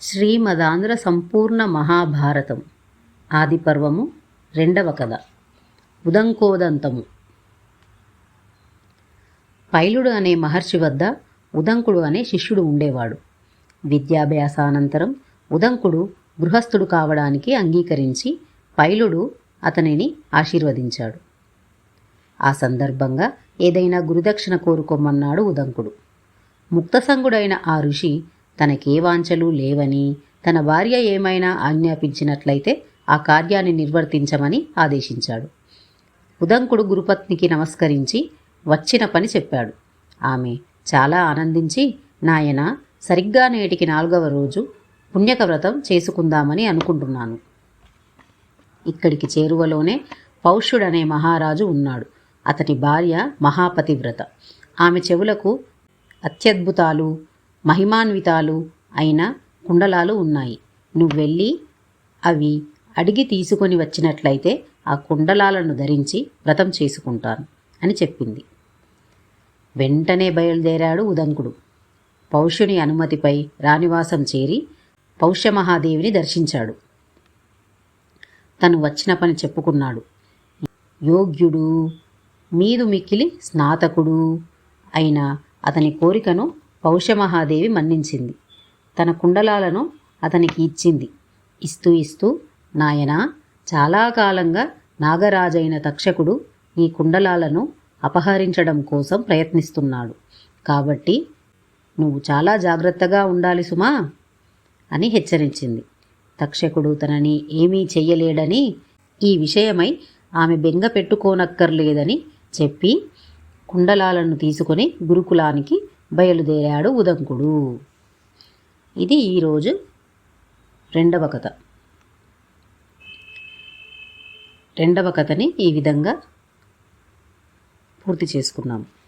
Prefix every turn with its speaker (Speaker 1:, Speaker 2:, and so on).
Speaker 1: శ్రీమదాంధ్ర సంపూర్ణ మహాభారతం ఆదిపర్వము రెండవ కథ ఉదంకోదంతము. పైలుడు అనే మహర్షి వద్ద ఉదంకుడు అనే శిష్యుడు ఉండేవాడు. విద్యాభ్యాసానంతరం ఉదంకుడు గృహస్థుడు కావడానికి అంగీకరించి పైలుడు అతనిని ఆశీర్వదించాడు. ఆ సందర్భంగా ఏదైనా గురుదక్షిణ కోరుకోమన్నాడు ఉదంకుడు. ముక్తసంగుడైన ఆ ఋషి తనకే వాంఛలు లేవని తన భార్య ఏమైనా ఆజ్ఞాపించినట్లయితే ఆ కార్యాన్ని నిర్వర్తించమని ఆదేశించాడు. ఉదంకుడు గురుపత్నికి నమస్కరించి వచ్చిన పని చెప్పాడు. ఆమె చాలా ఆనందించి నాయన సరిగ్గా నేటికి నాలుగవ రోజు పుణ్యక వ్రతం చేసుకుందామని అనుకుంటున్నాను. ఇక్కడికి చేరువలోనే పౌష్యుడనే మహారాజు ఉన్నాడు. అతని భార్య మహాపతివ్రత. ఆమె చెవులకు అత్యద్భుతాలు మహిమాన్వితాలు అయిన కుండలాలు ఉన్నాయి. నువ్వు వెళ్ళి అవి అడిగి తీసుకొని వచ్చినట్లయితే ఆ కుండలాలను ధరించి వ్రతం చేసుకుంటాను అని చెప్పింది. వెంటనే బయలుదేరాడు ఉదంకుడు. పౌష్యుని అనుమతిపై రానివాసం చేరి పౌష్యమహాదేవిని దర్శించాడు. తను వచ్చిన పని చెప్పుకున్నాడు. యోగ్యుడు మీదు మిక్కిలి స్నాతకుడు అయిన అతని కోరికను పౌషమహాదేవి మన్నించింది. తన కుండలాలను అతనికి ఇచ్చింది. ఇస్తూ ఇస్తూ నాయనా చాలా కాలంగా నాగరాజైన తక్షకుడు ఈ కుండలాలను అపహరించడం కోసం ప్రయత్నిస్తున్నాడు. కాబట్టి నువ్వు చాలా జాగ్రత్తగా ఉండాలి సుమా అని హెచ్చరించింది. తక్షకుడు తనని ఏమీ చెయ్యలేడని ఈ విషయమై ఆమె బెంగ పెట్టుకోనక్కర్లేదని చెప్పి కుండలాలను తీసుకొని గురుకులానికి బయలుదేరాడు ఉదంకుడు. ఇది ఈరోజు రెండవ కథ. రెండవ కథని ఈ విధంగా పూర్తి చేసుకున్నాము.